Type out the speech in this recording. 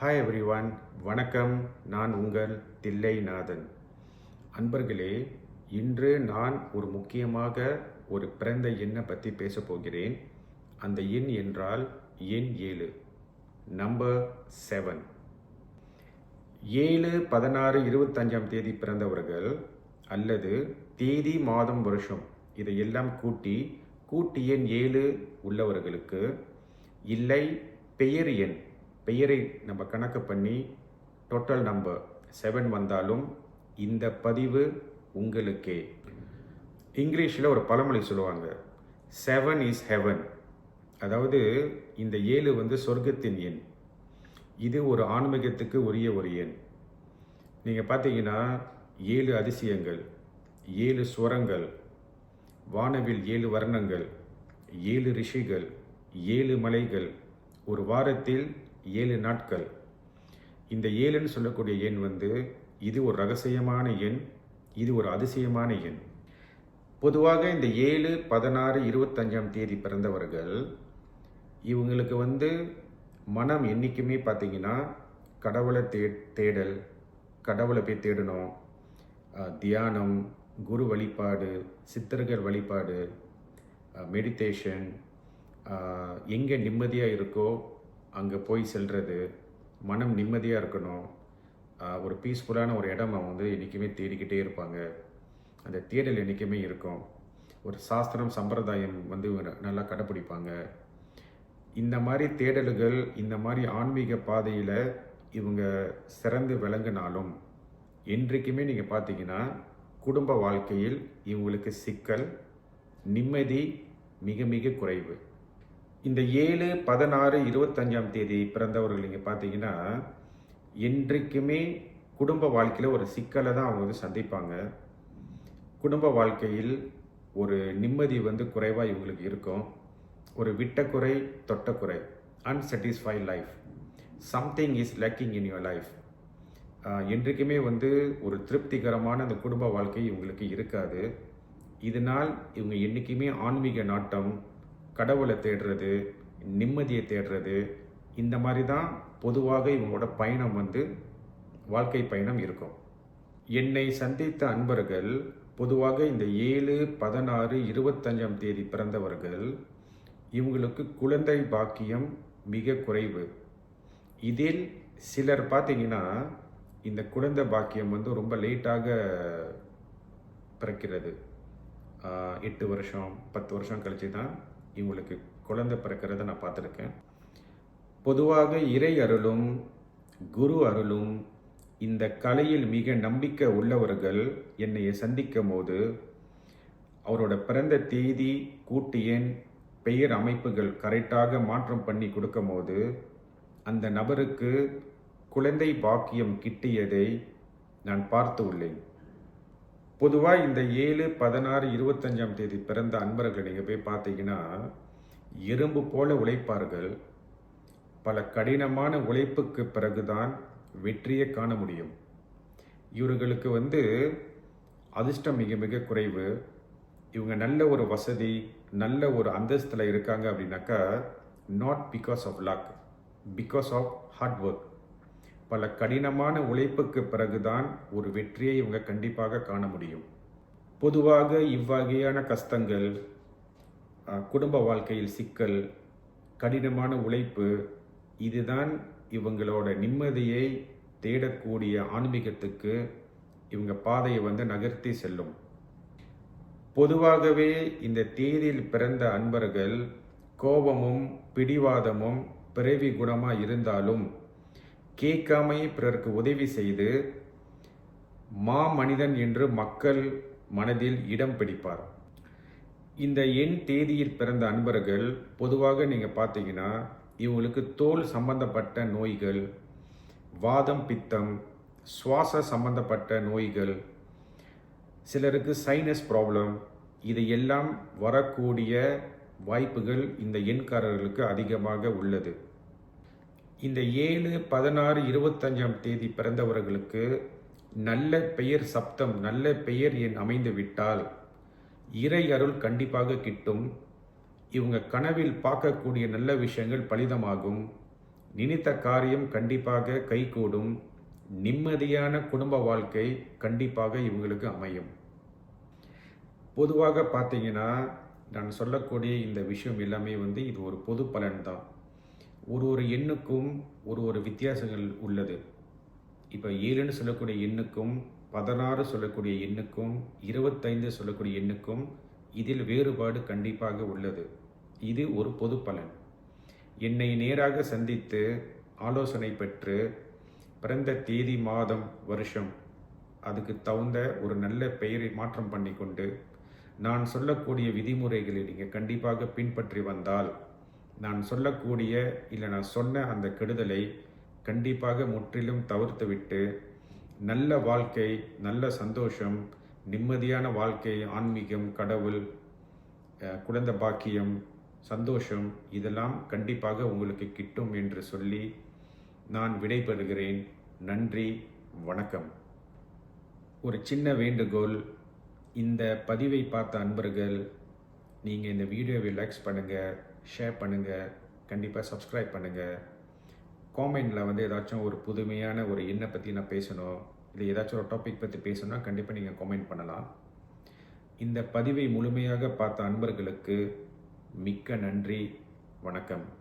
Hi everyone வணக்கம். நான் உங்கள் தில்லைநாதன். அன்பர்களே இன்று நான் ஒரு முக்கியமாக ஒரு பிறந்த எண்ணை பற்றி பேச போகிறேன். அந்த எண் என்றால் எண் ஏழு. நம்பர் செவன் ஏழு பதினாறு இருபத்தஞ்சாம் தேதி பிறந்தவர்கள் அல்லது தேதி மாதம் வருஷம் இதையெல்லாம் கூட்டி கூட்டி எண் ஏழு உள்ளவர்களுக்கு இல்லை பெயர் எண் பெயரை நம்ம கணக்கு பண்ணி டோட்டல் நம்பர் செவன் வந்தாலும் இந்த பதிவு உங்களுக்கே. இங்கிலீஷில் ஒரு பழமொழி சொல்லுவாங்க. செவன் இஸ் ஹெவன் அதாவது இந்த ஏழு வந்து சொர்க்கத்தின் எண். இது ஒரு ஆன்மீகத்துக்கு உரிய ஒரு எண். நீங்கள் பார்த்தீங்கன்னா ஏழு அதிசயங்கள் ஏழு ஸ்வரங்கள் வானவில் ஏழு வர்ணங்கள் ஏழு ரிஷிகள் ஏழு மலைகள். ஒரு வாரத்தில் ஏழு நாட்கள். இந்த ஏழுன்னு சொல்லக்கூடிய எண் வந்து இது ஒரு ரகசியமான எண் இது ஒரு அதிசயமான எண். பொதுவாக இந்த ஏழு பதினாறு இருபத்தஞ்சாம் தேதி பிறந்தவர்கள் இவங்களுக்கு வந்து மனம் என்றைக்குமே பார்த்தீங்கன்னா கடவுளை தே தேடல் கடவுளை போய் தேடணும். தியானம் குரு வழிபாடு சித்தர்கள் வழிபாடு மெடிடேஷன் எங்கே நிம்மதியாக இருக்கோ அங்கே போய் செல்வது மனம் நிம்மதியாக இருக்கணும். ஒரு பீஸ்ஃபுல்லான ஒரு இடம் அவங்க வந்து என்றைக்குமே தேடிக்கிட்டே இருப்பாங்க. அந்த தேடல் என்றைக்குமே இருக்கும். ஒரு சாஸ்திரம் சம்பிரதாயம் வந்து இவங்க நல்லா கடைப்பிடிப்பாங்க. இந்த மாதிரி தேடல்கள் இந்த மாதிரி ஆன்மீக பாதையில் இவங்க சிறந்து விளங்கினாலும் என்றைக்குமே நீங்கள் பார்த்தீங்கன்னா குடும்ப வாழ்க்கையில் இவங்களுக்கு சிக்கல் நிம்மதி மிக மிக குறைவு. இந்த ஏழு பதினாறு இருபத்தஞ்சாம் தேதி பிறந்தவர்கள் நீங்கள் பார்த்தீங்கன்னா என்றைக்குமே குடும்ப வாழ்க்கையில் ஒரு சிக்கலை தான் அவங்க வந்து சந்திப்பாங்க. குடும்ப வாழ்க்கையில் ஒரு நிம்மதி வந்து குறைவாக இவங்களுக்கு இருக்கும். ஒரு விட்டக்குறை தொட்டக்குறை unsatisfied life something is lacking in your life என்றைக்குமே வந்து ஒரு திருப்திகரமான அந்த குடும்ப வாழ்க்கை இவங்களுக்கு இருக்காது. இதனால் இவங்க என்றைக்குமே ஆன்மீக நாட்டம் கடவுளை தேடுறது நிம்மதியை தேடுறது இந்த மாதிரி தான் பொதுவாக இவங்களோட பயணம் வந்து வாழ்க்கை பயணம் இருக்கும். என்னை சந்தித்த அன்பர்கள் பொதுவாக இந்த ஏழு பதினாறு இருபத்தஞ்சாம் தேதி பிறந்தவர்கள் இவங்களுக்கு குழந்தை பாக்கியம் மிக குறைவு. இதில் சிலர் பார்த்தீங்கன்னா இந்த குழந்தை பாக்கியம் வந்து ரொம்ப லேட்டாக பிறக்கிறது. எட்டு வருஷம் பத்து வருஷம் கழிச்சு தான் இவங்களுக்கு குழந்தை பிறக்கிறத நான் பார்த்துருக்கேன். பொதுவாக இறை அருளும் குரு அருளும் இந்த கலையில் மிக நம்பிக்கை உள்ளவர்கள் என்னை சந்திக்கும் போது அவரோட பிறந்த தேதி கூட்டு எண் பெயர் அமைப்புகள் கரெக்டாக மாற்றம் பண்ணி கொடுக்கும் போது அந்த நபருக்கு குழந்தை பாக்கியம் கிட்டியதை நான் பார்த்து உள்ளேன். பொதுவாக இந்த ஏழு பதினாறு இருபத்தஞ்சாம் தேதி பிறந்த அன்பர்களை நீங்கள் போய் பார்த்தீங்கன்னா எறும்பு போல உழைப்பார்கள். பல கடினமான உழைப்புக்கு பிறகுதான் வெற்றியை காண முடியும். இவர்களுக்கு வந்து அதிர்ஷ்டம் மிக மிக குறைவு. இவங்க நல்ல ஒரு வசதி நல்ல ஒரு அந்தஸ்தில் இருக்காங்க அப்படின்னாக்கா not because of luck because of hard work பல கடினமான உழைப்புக்கு பிறகுதான் ஒரு வெற்றியை இவங்க கண்டிப்பாக காண முடியும். பொதுவாக இவ்வகையான கஷ்டங்கள் குடும்ப வாழ்க்கையில் சிக்கல் கடினமான உழைப்பு இதுதான் இவங்களோட நிம்மதியை தேடக்கூடிய ஆன்மீகத்துக்கு இவங்க பாதையை வந்து நகர்த்தி செல்லும். பொதுவாகவே இந்த தேதியில் பிறந்த அன்பர்கள் கோபமும் பிடிவாதமும் பிறவி குணமாக இருந்தாலும் கேட்காமை பிறருக்கு உதவி செய்து மா மனிதன் என்று மக்கள் மனதில் இடம் பிடிப்பார். இந்த எண் தேதியில் பிறந்த அன்பர்கள் பொதுவாக நீங்கள் பார்த்தீங்கன்னா இவங்களுக்கு தோல் சம்பந்தப்பட்ட நோய்கள் வாதம் பித்தம் சுவாச சம்பந்தப்பட்ட நோய்கள் சிலருக்கு சைனஸ் ப்ராப்ளம் இதையெல்லாம் வரக்கூடிய வாய்ப்புகள் இந்த எண்காரர்களுக்கு அதிகமாக உள்ளது. இந்த ஏழு பதினாறு இருபத்தஞ்சாம் தேதி பிறந்தவர்களுக்கு நல்ல பெயர் சப்தம் நல்ல பெயர் என் அமைந்து விட்டால் இறை அருள் கண்டிப்பாக கிட்டும். இவங்க கனவில் பார்க்கக்கூடிய நல்ல விஷயங்கள் பலிதமாகும். நினைத்த காரியம் கண்டிப்பாக கைகூடும். நிம்மதியான குடும்ப வாழ்க்கை கண்டிப்பாக இவங்களுக்கு அமையும். பொதுவாக பார்த்தீங்கன்னா நான் சொல்லக்கூடிய இந்த விஷயம் எல்லாமே வந்து இது ஒரு பொது பலன் தான் ஒரு ஒரு எண்ணுக்கும் ஒரு ஒரு வித்தியாசங்கள் உள்ளது. இப்போ ஏழுன்னு சொல்லக்கூடிய எண்ணுக்கும் பதினாறு சொல்லக்கூடிய எண்ணுக்கும் இருபத்தைந்து சொல்லக்கூடிய எண்ணுக்கும் இதில் வேறுபாடு கண்டிப்பாக உள்ளது. இது ஒரு பொது பலன். என்னை நேராக சந்தித்து ஆலோசனை பெற்று பிறந்த தேதி மாதம் வருஷம் அதுக்கு தகுந்த ஒரு நல்ல பெயரை மாற்றம் பண்ணிக்கொண்டு நான் சொல்லக்கூடிய விதிமுறைகளை நீங்கள் கண்டிப்பாக பின்பற்றி வந்தால் நான் சொல்லக்கூடிய இல்லை நான் சொன்ன அந்த கெடுதலை கண்டிப்பாக முற்றிலும் தவிர்த்துவிட்டு நல்ல வாழ்க்கை நல்ல சந்தோஷம் நிம்மதியான வாழ்க்கை ஆன்மீகம் கடவுள் குழந்த குழந்தை பாக்கியம் சந்தோஷம் இதெல்லாம் கண்டிப்பாக உங்களுக்கு கிட்டும் என்று சொல்லி நான் விடைபெறுகிறேன். நன்றி வணக்கம். ஒரு சின்ன வேண்டுகோள் இந்த பதிவை பார்த்த அன்பர்கள் நீங்கள் இந்த வீடியோவை லைக்ஸ் பண்ணுங்கள் ஷேர் பண்ணுங்கள் கண்டிப்பாக சப்ஸ்கிரைப் பண்ணுங்கள் காமெண்டில் வந்து ஏதாச்சும் ஒரு புதுமையான ஒரு எண்ணை பற்றி நான் பேசணும். இல்லை ஏதாச்சும் ஒரு டாபிக் பற்றி பேசணும்னா கண்டிப்பாக நீங்கள் காமெண்ட் பண்ணலாம். இந்த பதிவை முழுமையாக பார்த்த அன்பர்களுக்கு மிக்க நன்றி. வணக்கம்.